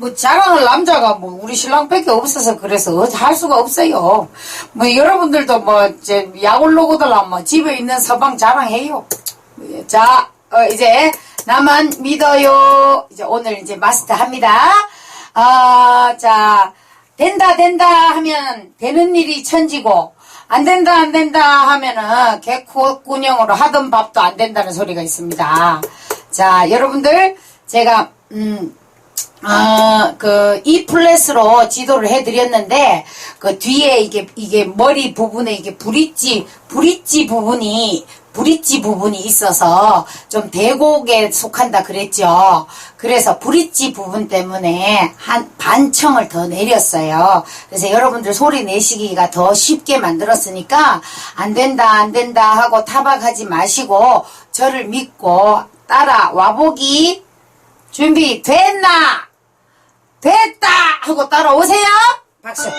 뭐 자랑할 남자가 뭐 우리 신랑밖에 없어서 그래서 할 수가 없어요. 뭐 여러분들도 뭐 이제 야골로고들라 뭐 집에 있는 서방 자랑해요. 자 어, 이제 나만 믿어요. 이제 오늘 이제 마스터 합니다. 아 자 된다 된다 하면 되는 일이 천지고 안 된다 안 된다 하면은 개코꾼형으로 하던 밥도 안 된다는 소리가 있습니다. 자 여러분들 제가 음 아, 그, E 플랫으로 지도를 해드렸는데, 그 뒤에 이게, 이게 머리 부분에 이게 브릿지, 브릿지 부분이, 브릿지 부분이 있어서 좀 대곡에 속한다 그랬죠. 그래서 브릿지 부분 때문에 한 반청을 더 내렸어요. 그래서 여러분들 소리 내시기가 더 쉽게 만들었으니까, 안 된다, 안 된다 하고 타박하지 마시고, 저를 믿고 따라 와보기 준비 됐나? 됐다! 하고 따라오세요! 박수!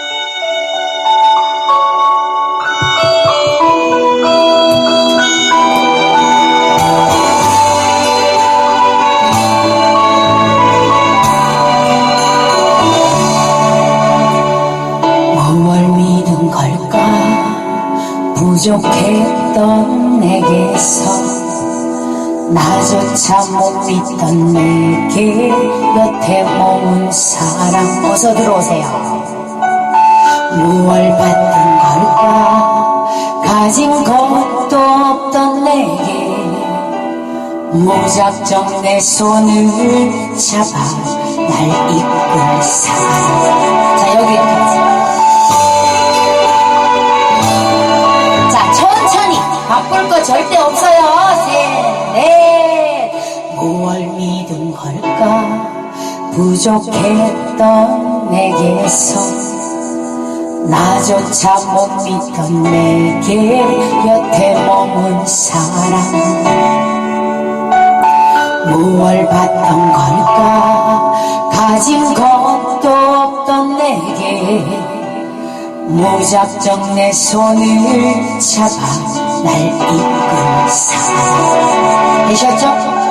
나조차 못 믿던 내게 곁에 머문 사랑. 어서 들어오세요. 무얼 받던 걸까? 가진 것도 없던 내게 무작정 내 손을 잡아 날 이끈 사랑. 자 여기까지 자, 천천히. 바쁠 거 절대 없어요. 걸까? 부족했던 내게서 나조차 못 믿던 내게 곁에 머문 사랑 무얼 받던 걸까? 가진 것도 없던 내게 무작정 내 손을 잡아 날 이끈 사랑 되셨죠?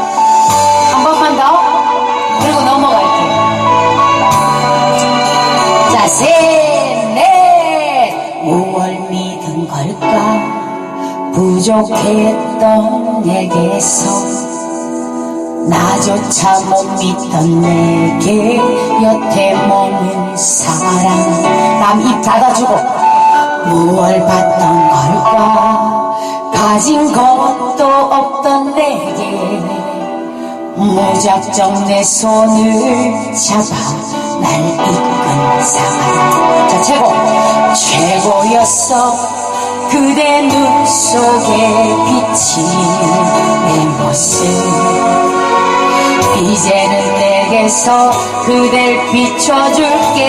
자, 셋, 넷. 무얼 믿은 걸까? 부족했던 내게서. 나조차 못 믿던 내게 여태 머문 사랑. 남 입 닫아주고. 무얼 받던 걸까? 가진 것도 없던 내게. 무작정 내 손을 잡아 날 이끈 사랑 자 최고. 최고였어. 그대 눈 속에 비친 내 모습. 이제는 내게서 그댈 비춰줄게.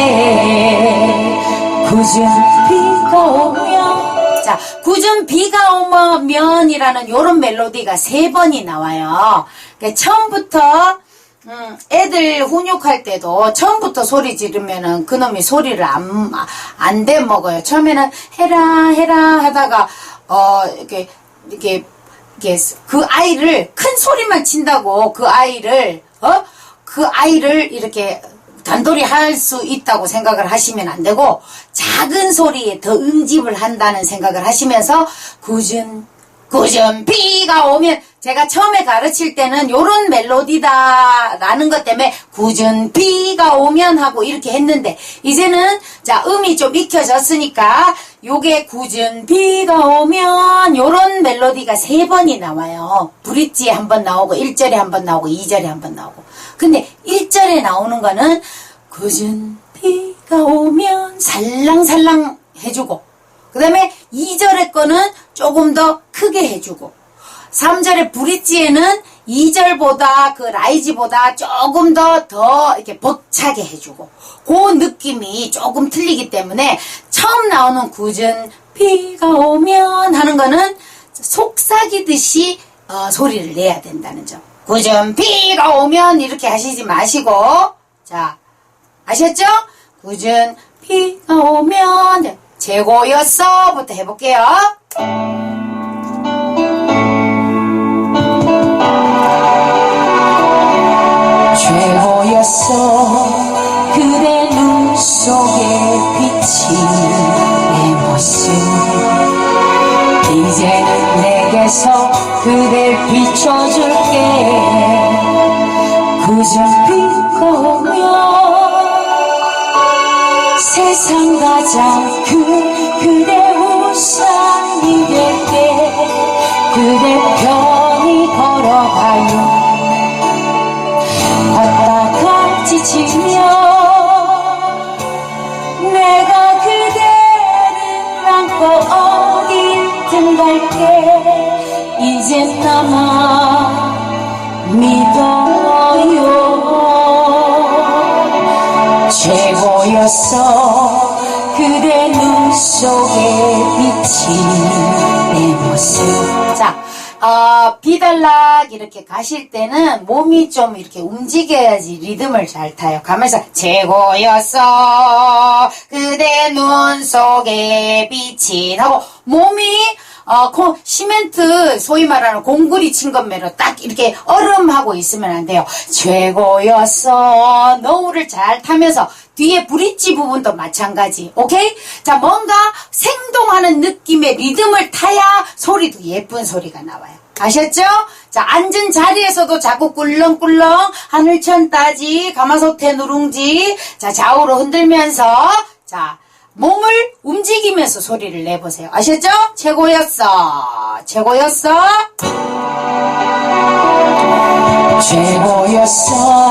굳은 비가 오면. 자 굳은 비가 오면이라는 요런 멜로디가 세 번이 나와요. 그러니까 처음부터 음, 애들 훈육할 때도 처음부터 소리 지르면은 그놈이 소리를 안, 안대 먹어요. 처음에는 해라, 해라 하다가, 어, 이렇게, 이렇게, 이렇게 그 아이를 큰 소리만 친다고 그 아이를, 어? 그 아이를 이렇게 단돌이 할 수 있다고 생각을 하시면 안 되고 작은 소리에 더 응집을 한다는 생각을 하시면서 굳은 굳은 비가 오면 제가 처음에 가르칠 때는 요런 멜로디다 라는 것 때문에 굳은 비가 오면 하고 이렇게 했는데 이제는 자 음이 좀 익혀졌으니까 요게 굳은 비가 오면 요런 멜로디가 세 번이 나와요. 브릿지에 한 번 나오고 1절에 한 번 나오고 2절에 한 번 나오고 근데 1절에 나오는 거는 굳은 비가 오면 살랑살랑 해주고 그 다음에 2절의 거는 조금 더 크게 해주고 3절의 브릿지에는 2절보다 그 라이즈보다 조금 더더 이렇게 벅차게 해주고 그 느낌이 조금 틀리기 때문에 처음 나오는 굳은 비가 오면 하는 거는 속삭이듯이 어, 소리를 내야 된다는 점 굳은 비가 오면 이렇게 하시지 마시고 자 아셨죠? 굳은 비가 오면 최고였어 부터 해볼게요 찾았어 그대 눈 속에 비친 내 모습. 이제는 내게서 그댈 비춰줄게. 그저 비꼬면 세상 가장 큰 그, 그대 우산이 될게. 그대 편히 걸어가요. 지치면 내가 그대를 안고 어디든 갈게. 이젠 나만 믿어요. 최고였어 그대 눈 속에 비친 내 모습. 자 어, 비달락 이렇게 가실 때는 몸이 좀 이렇게 움직여야지 리듬을 잘 타요. 가면서 최고였어 그대 눈 속에 비친 하고 몸이 어, 코- 시멘트 소위 말하는 공구리 친 것매로 딱 이렇게 얼음하고 있으면 안 돼요. 최고였어 노을을 잘 타면서 뒤에 브릿지 부분도 마찬가지. 오케이? 자, 뭔가 생동하는 느낌의 리듬을 타야 소리도 예쁜 소리가 나와요. 아셨죠? 자, 앉은 자리에서도 자꾸 꿀렁꿀렁 하늘천 따지, 가마솥에 누룽지, 자, 좌우로 흔들면서, 자, 몸을 움직이면서 소리를 내보세요. 아셨죠? 최고였어. 최고였어. 최고였어.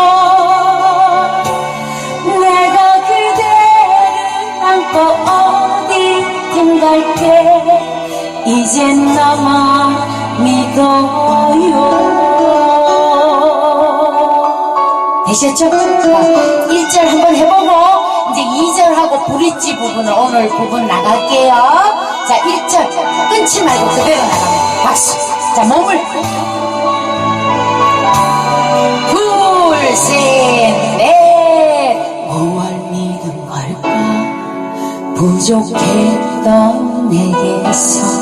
이젠 나만 믿어요 되셨죠? 자, 1절 한번 해보고 이제 2절하고 브릿지 부분을 오늘 부분 나갈게요 자 1절 끊지 말고 그대로 나가면 박수 자 몸을 둘, 셋, 넷. 무얼 믿은 걸까? 부족했던 내게서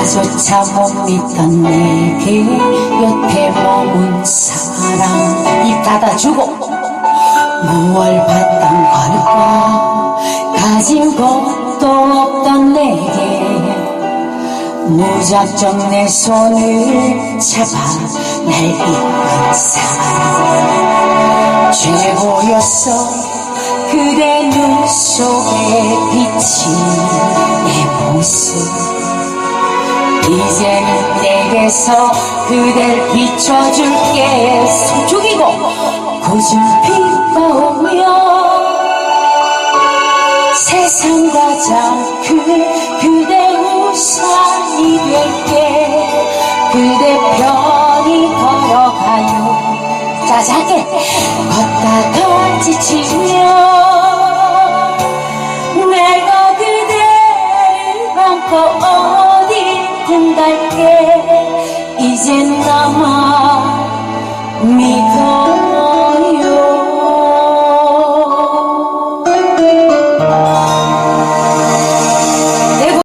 나조차 못 믿던 내게 옆에 머문 사랑 입 닫아주고 무얼 봤던 걸까? 가진 것도 없던 내게 무작정 내 손을 잡아 날 이끈 사랑 최고였어 그대 눈 속에 비친 내 모습 이제는 내게서 그댈 비춰줄게. 손 죽이고 고준 비가 오면 세상 가장 큰 그대 우산이 될게. 그대 편히 걸어가요. 자 작게. 걷다가 지치면